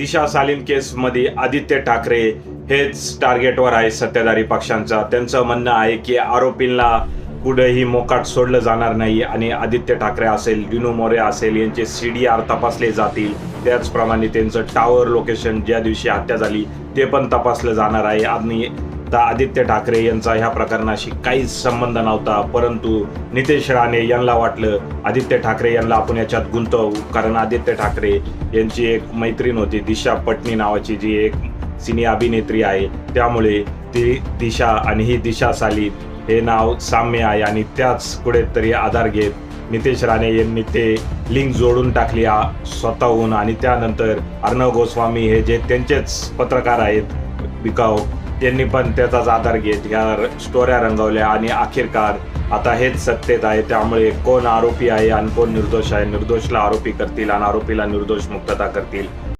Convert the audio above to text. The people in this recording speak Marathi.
दिशा सालीम केसमध्ये आदित्य ठाकरे हेच टार्गेटवर आहे सत्ताधारी पक्षांचा. त्यांचं म्हणणं आहे की आरोपींना कुठेही मोकाट सोडलं जाणार नाही आणि आदित्य ठाकरे असेल डिनू मोरे असेल यांचे सी डी आर तपासले जातील. त्याचप्रमाणे त्यांचं टावर लोकेशन ज्या दिवशी हत्या झाली ते पण तपासलं जाणार आहे. आणि आता आदित्य ठाकरे यांचा ह्या प्रकरणाशी काहीच संबंध नव्हता परंतु नितेश राणे यांना वाटलं आदित्य ठाकरे यांना आपण याच्यात गुंतवू. कारण आदित्य ठाकरे यांची एक मैत्रीण होती दिशा पटनी नावाची जी एक सिने अभिनेत्री आहे त्यामुळे ती दिशा आणि ही दिशा साली हे नाव साम्य आहे आणि त्याच कुठेतरी आधार घेत नितेश राणे यांनी ते लिंक जोडून टाकली स्वतःहून. आणि त्यानंतर अर्णव गोस्वामी हे जे त्यांचेच पत्रकार आहेत बिकाऊ त्यांनी पण त्याचाच आधार घेत ह्या स्टोऱ्या रंगवल्या आणि अखेरकार आता हेच सत्तेत आहे. त्यामुळे कोण आरोपी आहे आणि कोण निर्दोष आहे निर्दोषला आरोपी करतील आणि आरोपीला निर्दोष मुक्तता करतील.